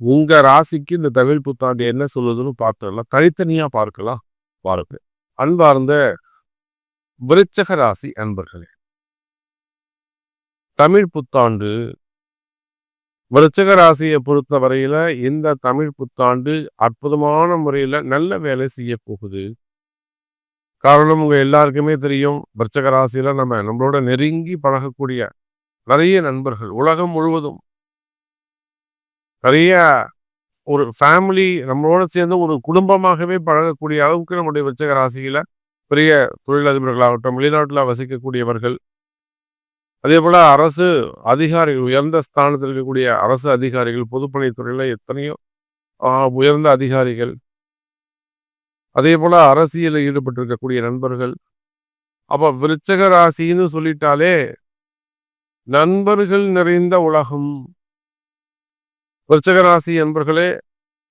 உங்க ராசிக்கு இந்த தமிழ் புத்தாண்டு என்ன சொல்லுதுன்னு பார்த்துடலாம். தனித்தனியா பார்க்கலாம். பாருங்க. அன்பார்ந்த விருச்சக ராசி அன்பர்களே. தமிழ் புத்தாண்டு. விருச்சக ராசியை பொறுத்த வரையில இந்த தமிழ் புத்தாண்டு அற்புதமான முறையில நல்ல வேலை செய்ய போகுது. காரணம் உங்க எல்லாருக்குமே தெரியும். விருச்சக ராசியில நம்ம நம்மளோட நெருங்கி பழகக்கூடிய நிறைய நண்பர்கள். உலகம் முழுவதும் நிறைய ஒரு ஃபேமிலி நம்மளோட சேர்ந்து ஒரு குடும்பமாகவே பழகக்கூடிய அளவுக்கு நம்முடைய விருச்சக ராசியில பெரிய தொழிலதிபர்களாகட்டும் வெளிநாட்டில் வசிக்கக்கூடியவர்கள். அதே போல அரசு அதிகாரிகள் உயர்ந்த ஸ்தானத்தில் இருக்கக்கூடிய அரசு அதிகாரிகள் பொதுப்பணித்துறையில எத்தனையோ உயர்ந்த அதிகாரிகள். அதே போல அரசியலில் ஈடுபட்டிருக்கக்கூடிய நண்பர்கள். அப்ப விருச்சக ராசின்னு சொல்லிட்டாலே நண்பர்கள் நிறைந்த உலகம். விருச்சகராசி என்பர்களே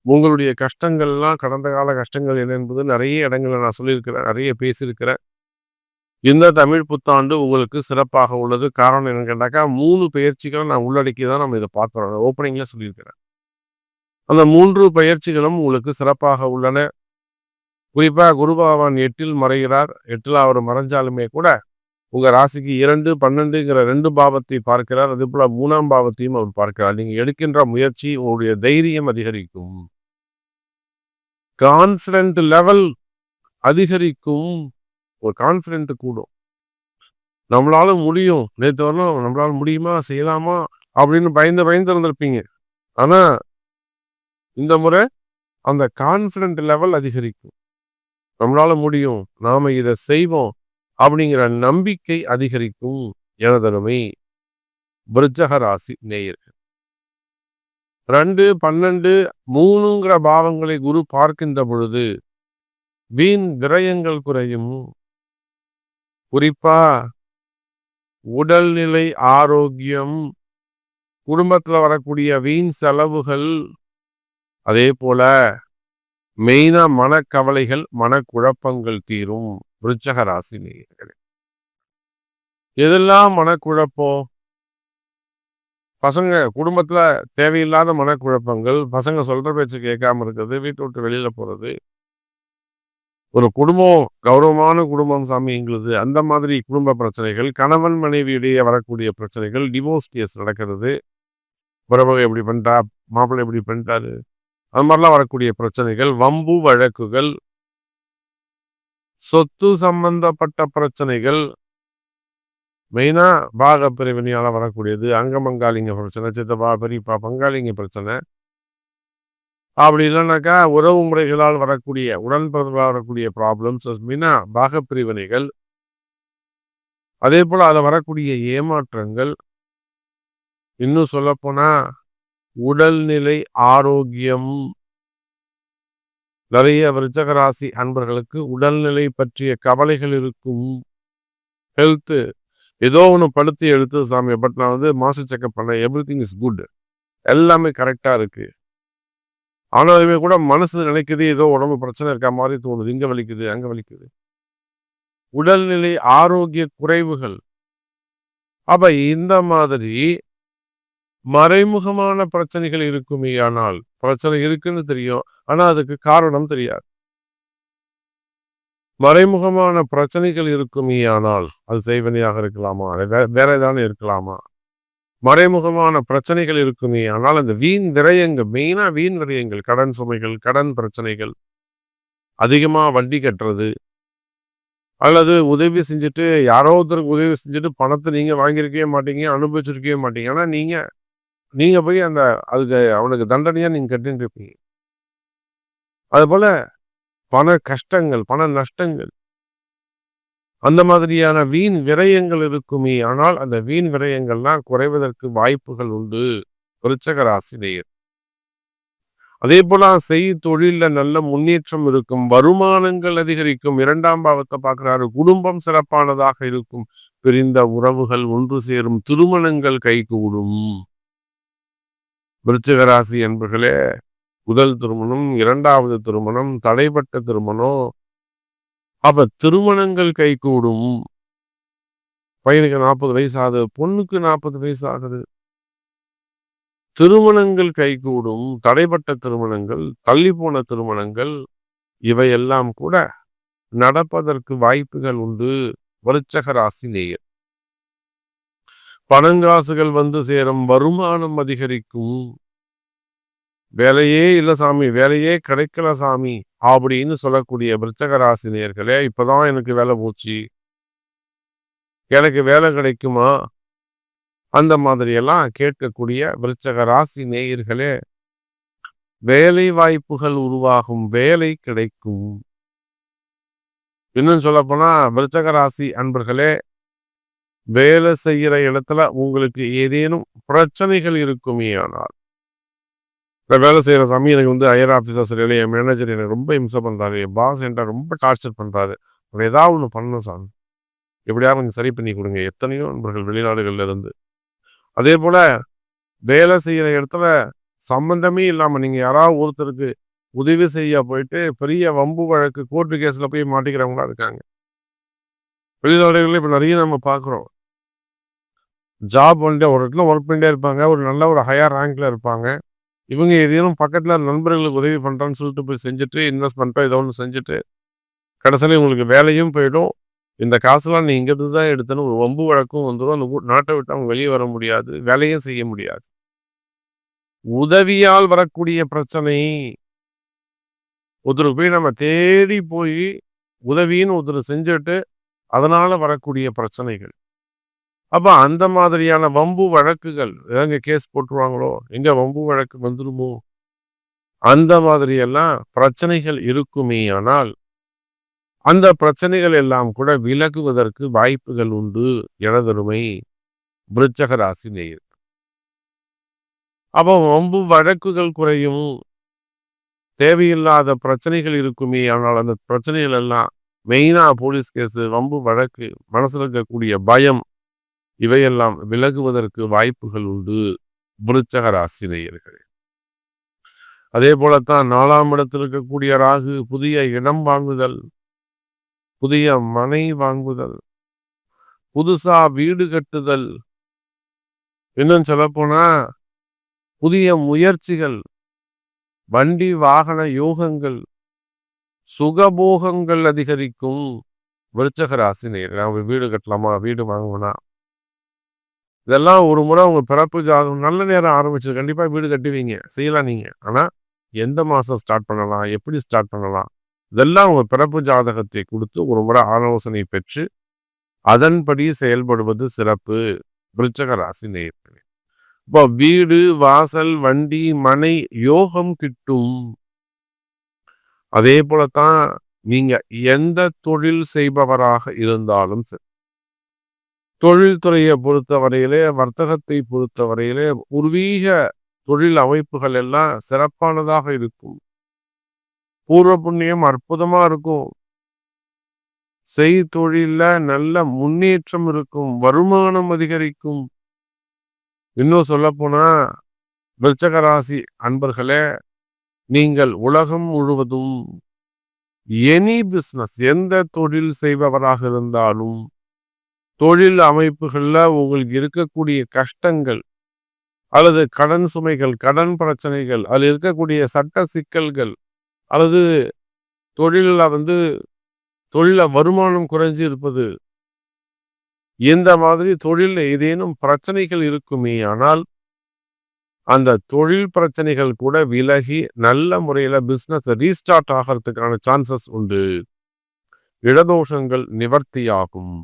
உங்களுடைய கஷ்டங்கள்லாம் கடந்த கால கஷ்டங்கள் என்ன என்பது நிறைய இடங்களில் நான் சொல்லியிருக்கிறேன் நிறைய பேசியிருக்கிறேன். இந்த தமிழ் புத்தாண்டு உங்களுக்கு சிறப்பாக உள்ளது. காரணம் என்னன்னு கேட்டாக்கா மூணு பயிற்சிகளை நான் உள்ளடக்கி தான் நம்ம இதை பார்க்குறோம் ஓப்பனிங்கில் சொல்லியிருக்கிறேன். அந்த மூன்று பயிற்சிகளும் உங்களுக்கு சிறப்பாக உள்ளன. குறிப்பாக குரு பகவான் எட்டில் மறைகிறார். எட்டில் அவர் மறைஞ்சாலுமே கூட உங்க ராசிக்கு இரண்டு பன்னெண்டுங்கிற ரெண்டு பாவத்தை பார்க்கிறார். அது போல மூணாம் பாவத்தையும் அவர் பார்க்கிறார். நீங்க எடுக்கின்ற முயற்சி உங்களுடைய தைரியம் அதிகரிக்கும். கான்ஃபிடென்ட் லெவல் அதிகரிக்கும். ஒரு கான்ஃபிடென்ட் கூடும். நம்மளால முடியும். நேற்று வரலாம் நம்மளால முடியுமா செய்யலாமா அப்படின்னு பயந்து பயந்து இருந்திருப்பீங்க. ஆனா இந்த முறை அந்த கான்ஃபிடென்ட் லெவல் அதிகரிக்கும். நம்மளால முடியும். நாம இதை செய்வோம். அப்படிங்கிற நம்பிக்கை அதிகரிக்கும் எனதருமை விருச்சக ராசி நேயர்கள். ரெண்டு பன்னெண்டு மூணுங்கிற பாவங்களை குரு பார்க்கின்ற பொழுது வீண் விரயங்கள் குறையும். குறிப்பா உடல்நிலை ஆரோக்கியம் குடும்பத்தில் வரக்கூடிய வீண் செலவுகள் அதே போல மெயினா மனக்கவலைகள் மனக்குழப்பங்கள் தீரும் விருச்சக ராசி நேயர்களே. எதெல்லாம் மனக்குழப்பம்? பசங்க குடும்பத்துல தேவையில்லாத மனக்குழப்பங்கள் பசங்க சொல்ற பேச்சு கேட்காம இருக்கிறது வீட்டை விட்டு வெளியில போறது ஒரு குடும்பம் கௌரவமான குடும்பம் சாமி எங்களுது அந்த மாதிரி குடும்ப பிரச்சனைகள் கணவன் மனைவியிடையே வரக்கூடிய பிரச்சனைகள் டிவோர்ஸ் கேஸ் நடக்கிறது. உறவகை எப்படி பண்ணிட்டா மாப்பிள்ளை எப்படி பண்ணிட்டாரு? அது மாதிரிலாம் வரக்கூடிய பிரச்சனைகள் வம்பு வழக்குகள் சொத்து சம்பந்தப்பட்ட பிரச்சனைகள் மெயினா பாக பிரிவினையால் வரக்கூடியது அங்கமங்காளிங்க பிரச்சனை சித்தப்பா பெரியப்பா பங்காளிங்க பிரச்சனை. அப்படி இல்லைனாக்கா உறவு முறைகளால் வரக்கூடிய உடன் வரக்கூடிய ப்ராப்ளம்ஸ் மீனா பாக பிரிவினைகள் அதே போல அதில் வரக்கூடிய ஏமாற்றங்கள். இன்னும் சொல்லப்போனால் உடல்நிலை ஆரோக்கியம். நிறைய விருச்சகராசி அன்பர்களுக்கு உடல்நிலை பற்றிய கவலைகள் இருக்கும். ஹெல்த்து ஏதோ ஒன்று படுத்தி எடுத்து சாமி பட் நான் வந்து மாச செக்அப் பண்ணேன். எவ்ரி திங் இஸ் குட் எல்லாமே கரெக்டாக இருக்கு. ஆனாலுமே கூட மனசு நினைக்குது ஏதோ உடம்பு பிரச்சனை இருக்க மாதிரி தோணுது. இங்கே வலிக்குது அங்கே வலிக்குது. உடல்நிலை ஆரோக்கிய குறைவுகள். அப்ப இந்த மாதிரி மறைமுகமான பிரச்சனைகள் இருக்குமே ஆனால் பிரச்சனை இருக்குன்னு தெரியும் ஆனா அதுக்கு காரணம் தெரியாது. மறைமுகமான பிரச்சனைகள் இருக்குமே ஆனால் அது செய்வனையாக இருக்கலாமா? வேற ஏதாவது இருக்கலாமா? மறைமுகமான பிரச்சனைகள் இருக்குமே ஆனால் அந்த வீண் விரயங்கள் மெயினா வீண் விரயங்கள் கடன் சுமைகள் கடன் பிரச்சனைகள் அதிகமா வண்டி கட்டுறது அல்லது உதவி செஞ்சுட்டு யாரோ ஒருத்தருக்கு உதவி செஞ்சுட்டு பணத்தை நீங்க வாங்கியிருக்கவே மாட்டீங்க அனுபவிச்சிருக்கவே மாட்டீங்க. ஆனால் நீங்க நீங்க போய் அந்த அதுக்கு அவனுக்கு தண்டனையா நீங்க கட்டின்னு இருப்பீங்க அதுபோல் பண கஷ்டங்கள் பண நஷ்டங்கள். அந்த மாதிரியான வீண் விரயங்கள் இருக்குமே ஆனால் அந்த வீண் விரயங்கள்லாம் குறைவதற்கு வாய்ப்புகள் உண்டு. விருச்சக ராசினியர் அதே போல செய் தொழில நல்ல முன்னேற்றம் இருக்கும். வருமானங்கள் அதிகரிக்கும். இரண்டாம் பாவத்தை பார்க்கிறாரு. குடும்பம் சிறப்பானதாக இருக்கும். பிரிந்த உறவுகள் ஒன்று சேரும். திருமணங்கள் கைகூடும். விருச்சிகராசி என்பர்களே முதல் திருமணம் இரண்டாவது திருமணம் தடைப்பட்ட திருமணம் அப்ப திருமணங்கள் கைகூடும். பையனுக்கு நாற்பது வயசு ஆகுது பொண்ணுக்கு நாற்பது வயசு ஆகுது திருமணங்கள் கைகூடும் தடைப்பட்ட திருமணங்கள் தள்ளி போன திருமணங்கள் இவையெல்லாம் கூட நடப்பதற்கு வாய்ப்புகள் உண்டு. விருச்சக ராசி நேயர். பணங்காசுகள் வந்து சேரும் வருமானம் அதிகரிக்கும். வேலையே இல்லை சாமி வேலையே கிடைக்கல சாமி அப்படின்னு சொல்லக்கூடிய விருச்சக ராசினியர்களே இப்பதான் எனக்கு வேலை போச்சு. எனக்கு வேலை கிடைக்குமா? அந்த மாதிரியெல்லாம் கேட்கக்கூடிய விருச்சக ராசி நேயர்களே வேலை வாய்ப்புகள் உருவாகும் வேலை கிடைக்கும். இன்னும் சொல்லப்போனால் விருச்சக ராசி அன்பர்களே வேலை செய்கிற இடத்துல உங்களுக்கு ஏதேனும் பிரச்சனைகள் இருக்குமே ஆனால். வேலை செய்கிற சமயம் எனக்கு வந்து ஹையர் ஆஃபீஸர் சரியில்லை என் மேனேஜர் எனக்கு ரொம்ப இம்சை பண்ணுறாரு என் பாஸ் என்கிட்ட ரொம்ப டார்ச்சர் பண்ணுறாரு ஏதாவது ஒன்று பண்ணணும் சாமி. எப்படியாவது கொஞ்சம் சரி பண்ணி கொடுங்க. எத்தனையோ நண்பர்கள் வெளிநாடுகள்ல இருந்து. அதே போல் வேலை செய்கிற இடத்துல சம்மந்தமே இல்லாமல் நீங்கள் யாராவது ஒருத்தருக்கு உதவி செய்ய போயிட்டு பெரிய வம்பு வழக்கு கோர்ட்டு கேஸில் போய் மாட்டிக்கிறவங்களா இருக்காங்க. வெளிநாடுகளில் இப்போ நிறைய நம்ம பார்க்குறோம் ஜாப் வந்துட்டு ஒரு இடத்துல ஒர்க் பண்ணிட்டே இருப்பாங்க. ஒரு நல்ல ஒரு ஹையர் ரேங்க்ல இருப்பாங்க. இவங்க எதையும் பக்கத்தில் நண்பர்களுக்கு உதவி பண்ணுறான்னு சொல்லிட்டு போய் செஞ்சுட்டு இன்வெஸ்ட்மெண்ட்டோ ஏதோ ஒன்று செஞ்சுட்டு கடைசியில் உங்களுக்கு வேலையும் போயிடும். இந்த காசுலாம் நீ இங்கேருந்து தான் எடுத்தேன்னு ஒரு வம்பு வழக்கும் வந்துடும் அந்த நாட்டை விட்டு அவங்க வெளியே வர முடியாது. வேலையும் செய்ய முடியாது. உதவியால் வரக்கூடிய பிரச்சனை. ஒருத்தருக்கு போய் நம்ம தேடி போய் உதவின்னு ஒருத்தர் செஞ்சுட்டு அதனால் வரக்கூடிய பிரச்சனைகள். அப்ப அந்த மாதிரியான வம்பு வழக்குகள் எங்க கேஸ் போட்டுருவாங்களோ எங்க வம்பு வழக்கு வந்துருமோ அந்த மாதிரியெல்லாம் பிரச்சனைகள் இருக்குமே ஆனால் அந்த பிரச்சனைகள் எல்லாம் கூட விலகுவதற்கு வாய்ப்புகள் உண்டு எனதருமை விருச்சக ராசி நேர் அப்போ வம்பு வழக்குகள் குறையும் தேவையில்லாத பிரச்சனைகள் இருக்குமே ஆனால் அந்த பிரச்சனைகள் எல்லாம் மெயினா போலீஸ் கேஸ் வம்பு வழக்கு மனசில் இருக்கக்கூடிய பயம் இவையெல்லாம் விலகுவதற்கு வாய்ப்புகள் உண்டு. விருச்சக ராசி நேயர்கள். அதே போலத்தான் நாலாம் இடத்தில் இருக்கக்கூடிய ராகு புதிய இடம் வாங்குதல் புதிய மனை வாங்குதல் புதுசா வீடு கட்டுதல். இன்னும் சொல்ல போனா புதிய முயற்சிகள் வண்டி வாகன யோகங்கள் சுகபோகங்கள் அதிகரிக்கும். விருச்சக ராசி நேர் அவங்க வீடு கட்டலாமா? வீடு வாங்குவோம்னா இதெல்லாம் ஒரு முறை உங்கள் பிறப்பு ஜாதகம் நல்ல நேரம் ஆரம்பிச்சது. கண்டிப்பாக வீடு கட்டுவீங்க. செய்யலாம் நீங்கள் ஆனால் எந்த மாதம் ஸ்டார்ட் பண்ணலாம்? எப்படி ஸ்டார்ட் பண்ணலாம்? இதெல்லாம் உங்கள் பிறப்பு ஜாதகத்தை கொடுத்து ஒரு முறை ஆலோசனை பெற்று அதன்படி செயல்படுவது சிறப்பு. விருச்சக ராசி நேயர்களே. இப்போ வீடு வாசல் வண்டி மனை யோகம் கிட்டும். அதே போலத்தான் நீங்க எந்த தொழில் செய்பவராக இருந்தாலும் சரி. தொழில்துறையை பொறுத்தவரையிலே வர்த்தகத்தை பொறுத்தவரையிலே பூர்வீக தொழில் அமைப்புகள் எல்லாம் சிறப்பானதாக இருக்கும். பூர்வ புண்ணியம் அற்புதமா இருக்கும். செய் தொழில நல்ல முன்னேற்றம் இருக்கும். வருமானம் அதிகரிக்கும். இன்னும் சொல்லப்போனா போனா விருச்சக ராசி அன்பர்களே நீங்கள் உலகம் முழுவதும் எனி பிஸ்னஸ் எந்த தொழில் செய்பவராக இருந்தாலும் தொழில் அமைப்புகளில் உங்களுக்கு இருக்கக்கூடிய கஷ்டங்கள் அல்லது கடன் சுமைகள் கடன் பிரச்சனைகள் அதில் இருக்கக்கூடிய சட்ட சிக்கல்கள் அல்லது தொழிலில் வந்து தொழில வருமானம் குறைஞ்சு இருப்பது இந்த மாதிரி தொழிலில் ஏதேனும் பிரச்சனைகள் இருக்குமே ஆனால் அந்த தொழில் பிரச்சனைகள் கூட விலகி நல்ல முறையில் பிஸ்னஸ் ரீஸ்டார்ட் ஆகிறதுக்கான சான்சஸ் உண்டு. இடதோஷங்கள் நிவர்த்தியாகும்.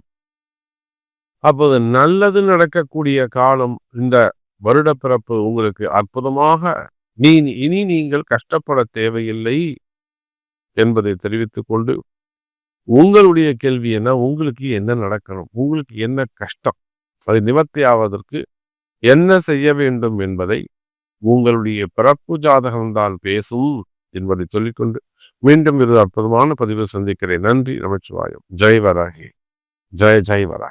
அப்போது நல்லது நடக்கக்கூடிய காலம் இந்த வருட பிறப்பு உங்களுக்கு அற்புதமாக நீ இனி நீங்கள் கஷ்டப்பட தேவையில்லை என்பதை தெரிவித்துக் கொண்டு உங்களுடைய கேள்வி என்ன? உங்களுக்கு என்ன நடக்கணும்? உங்களுக்கு என்ன கஷ்டம்? அது நிவர்த்தி ஆவதற்கு என்ன செய்ய வேண்டும் என்பதை உங்களுடைய பிறப்பு ஜாதகம்தான் பேசும் என்பதை சொல்லிக்கொண்டு மீண்டும் இரு அற்புதமான பதிவில் சந்திக்கிறேன். நன்றி. நமச்சிவாயம். ஜெய் வராகி. ஜெய ஜெய் வராகி.